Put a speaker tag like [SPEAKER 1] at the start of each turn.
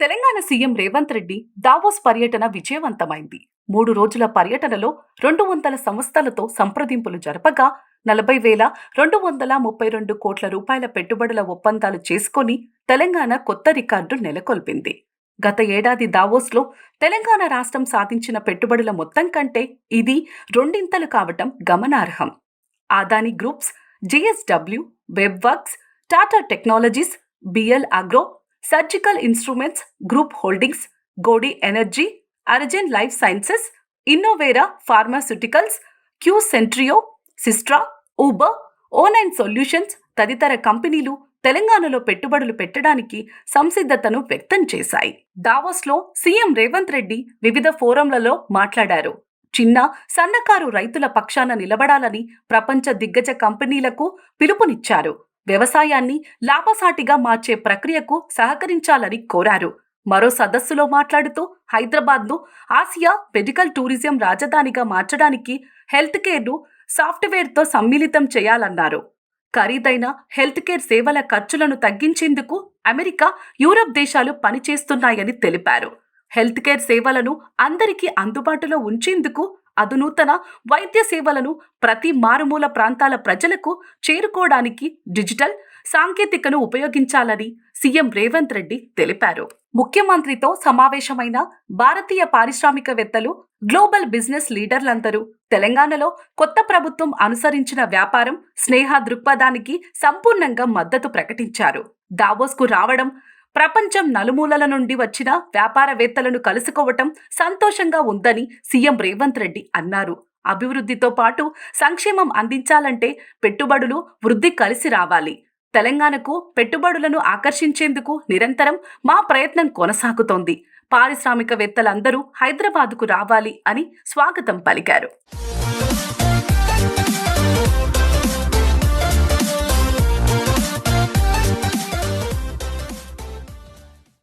[SPEAKER 1] Telangana CM Revanth Reddy Davos పర్యటన విజయవంతమైంది. మూడు రోజుల పర్యటనలో రెండు వందల సంస్థలతో సంప్రదింపులు జరపగా నలభై వేల రెండు వందల ముప్పై రెండు కోట్ల రూపాయల పెట్టుబడుల ఒప్పందాలు చేసుకొని తెలంగాణ కొత్త రికార్డు నెలకొల్పింది. గత ఏడాది దావోస్లో తెలంగాణ రాష్ట్రం సాధించిన పెట్టుబడుల మొత్తం కంటే ఇది రెండింతలు కావటం గమనార్హం. Adani groups JSW WebWerks Tata Technologies BL agro surgical instruments group holdings Godi energy Aragen life sciences Innovera pharmaceuticals Q Centrio Systra Uber ఓనైన్ solutions తదితర కంపెనీలు తెలంగాణలో పెట్టుబడులు పెట్టడానికి సంసిద్ధతను వ్యక్తం చేశాయి. దావోస్లో సీఎం రేవంత్ రెడ్డి వివిధ ఫోరంలలో మాట్లాడారు. చిన్న సన్నకారు రైతుల పక్షాన నిలబడాలని ప్రపంచ దిగ్గజ కంపెనీలకు పిలుపునిచ్చారు. వ్యవసాయాన్ని లాభసాటిగా మార్చే ప్రక్రియకు సహకరించాలని కోరారు. మరో సదస్సులో మాట్లాడుతూ హైదరాబాద్ను ఆసియా మెడికల్ టూరిజం రాజధానిగా మార్చడానికి హెల్త్ కేర్ను సాఫ్ట్వేర్తో సమ్మిళితం చేయాలన్నారు. ఖరీదైన హెల్త్ కేర్ సేవల ఖర్చులను తగ్గించేందుకు అమెరికా యూరప్ దేశాలు పనిచేస్తున్నాయని తెలిపారు. హెల్త్ కేర్ సేవలను అందరికీ అందుబాటులో ఉంచేందుకు అధునూతన వైద్య సేవలను ప్రతి మారుమూల ప్రాంతాల ప్రజలకు చేరుకోవడానికి డిజిటల్ సాంకేతికను ఉపయోగించాలని సీఎం రేవంత్ రెడ్డి తెలిపారు. ముఖ్యమంత్రితో సమావేశమైన భారతీయ పారిశ్రామికవేత్తలు గ్లోబల్ బిజినెస్ లీడర్లందరూ తెలంగాణలో కొత్త ప్రభుత్వం అనుసరించిన వ్యాపారం స్నేహ దృక్పథానికి సంపూర్ణంగా మద్దతు ప్రకటించారు. దావోస్కు రావడం ప్రపంచం నలుమూలల నుండి వచ్చిన వ్యాపారవేత్తలను కలుసుకోవటం సంతోషంగా ఉందని సీఎం రేవంత్ రెడ్డి అన్నారు. అభివృద్ధితో పాటు సంక్షేమం అందించాలంటే పెట్టుబడులు వృద్ధి కలిసి రావాలి. తెలంగాణకు పెట్టుబడులను ఆకర్షించేందుకు నిరంతరం మా ప్రయత్నం కొనసాగుతోంది. పారిశ్రామికవేత్తలందరూ హైదరాబాద్కు రావాలి అని స్వాగతం పలికారు.